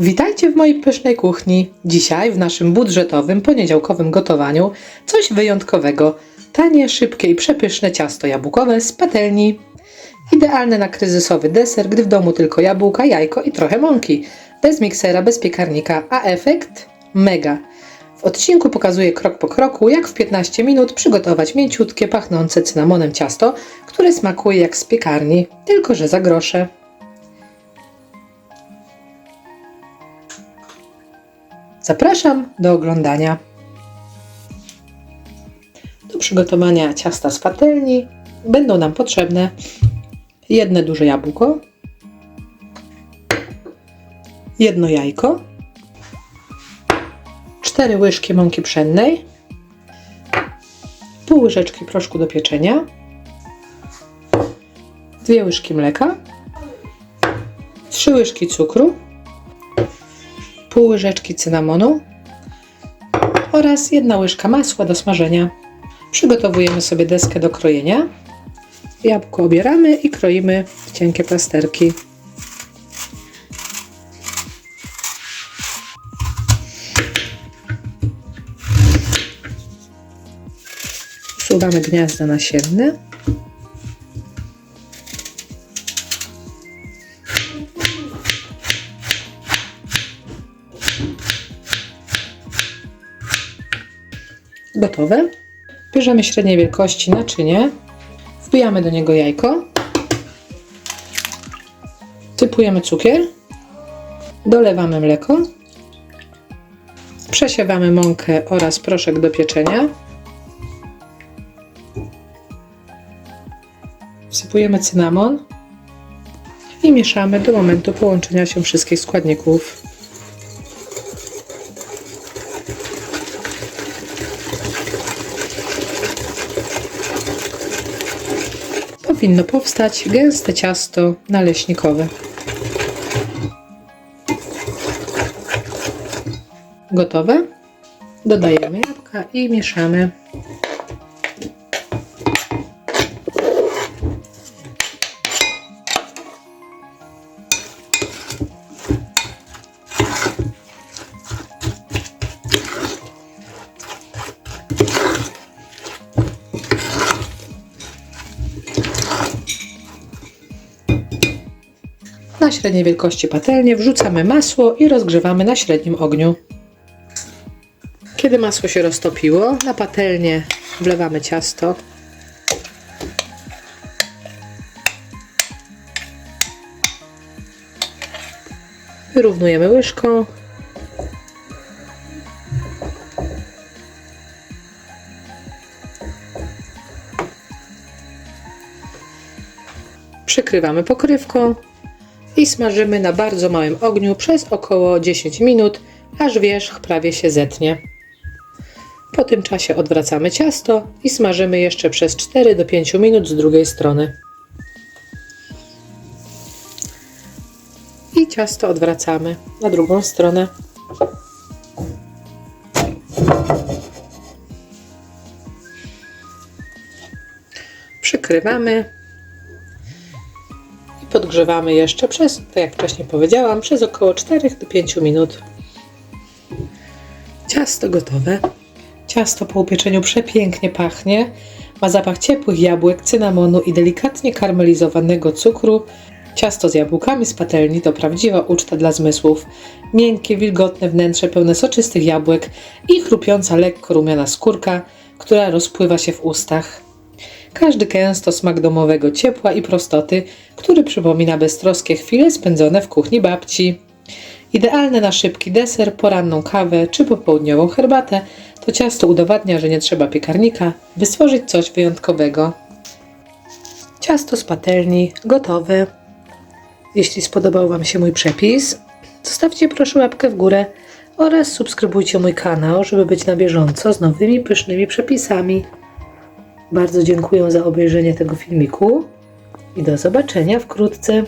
Witajcie w mojej pysznej kuchni. Dzisiaj w naszym budżetowym, poniedziałkowym gotowaniu coś wyjątkowego. Tanie, szybkie i przepyszne ciasto jabłkowe z patelni. Idealne na kryzysowy deser, gdy w domu tylko jabłka, jajko i trochę mąki. Bez miksera, bez piekarnika, a efekt mega. W odcinku pokazuję krok po kroku, jak w 15 minut przygotować mięciutkie, pachnące cynamonem ciasto, które smakuje jak z piekarni, tylko że za grosze. Zapraszam do oglądania. Do przygotowania ciasta z patelni będą nam potrzebne jedno duże jabłko, jedno jajko, cztery łyżki mąki pszennej, pół łyżeczki proszku do pieczenia, dwie łyżki mleka, trzy łyżki cukru, pół łyżeczki cynamonu oraz jedna łyżka masła do smażenia. Przygotowujemy sobie deskę do krojenia. Jabłko obieramy i kroimy w cienkie plasterki. Usuwamy gniazda nasienne. Gotowe. Bierzemy średniej wielkości naczynie. Wbijamy do niego jajko. Typujemy cukier. Dolewamy mleko. Przesiewamy mąkę oraz proszek do pieczenia. Wsypujemy cynamon i mieszamy do momentu połączenia się wszystkich składników. Powinno powstać gęste ciasto naleśnikowe. Gotowe? Dodajemy jabłka i mieszamy. Na średniej wielkości patelnię wrzucamy masło i rozgrzewamy na średnim ogniu. Kiedy masło się roztopiło, na patelnię wlewamy ciasto. Wyrównujemy łyżką. Przykrywamy pokrywką i smażymy na bardzo małym ogniu przez około 10 minut, aż wierzch prawie się zetnie. Po tym czasie odwracamy ciasto i smażymy jeszcze przez 4 do 5 minut z drugiej strony. I ciasto odwracamy na drugą stronę. Przykrywamy podgrzewamy jeszcze przez, tak jak wcześniej powiedziałam, przez około 4 do 5 minut. Ciasto gotowe. Ciasto po upieczeniu przepięknie pachnie. Ma zapach ciepłych jabłek, cynamonu i delikatnie karmelizowanego cukru. Ciasto z jabłkami z patelni to prawdziwa uczta dla zmysłów. Miękkie, wilgotne wnętrze pełne soczystych jabłek i chrupiąca lekko rumiana skórka, która rozpływa się w ustach. Każdy kęs smak domowego ciepła i prostoty, który przypomina beztroskie chwile spędzone w kuchni babci. Idealne na szybki deser, poranną kawę czy popołudniową herbatę, to ciasto udowadnia, że nie trzeba piekarnika, by stworzyć coś wyjątkowego. Ciasto z patelni gotowe. Jeśli spodobał Wam się mój przepis, zostawcie proszę łapkę w górę oraz subskrybujcie mój kanał, żeby być na bieżąco z nowymi pysznymi przepisami. Bardzo dziękuję za obejrzenie tego filmiku i do zobaczenia wkrótce.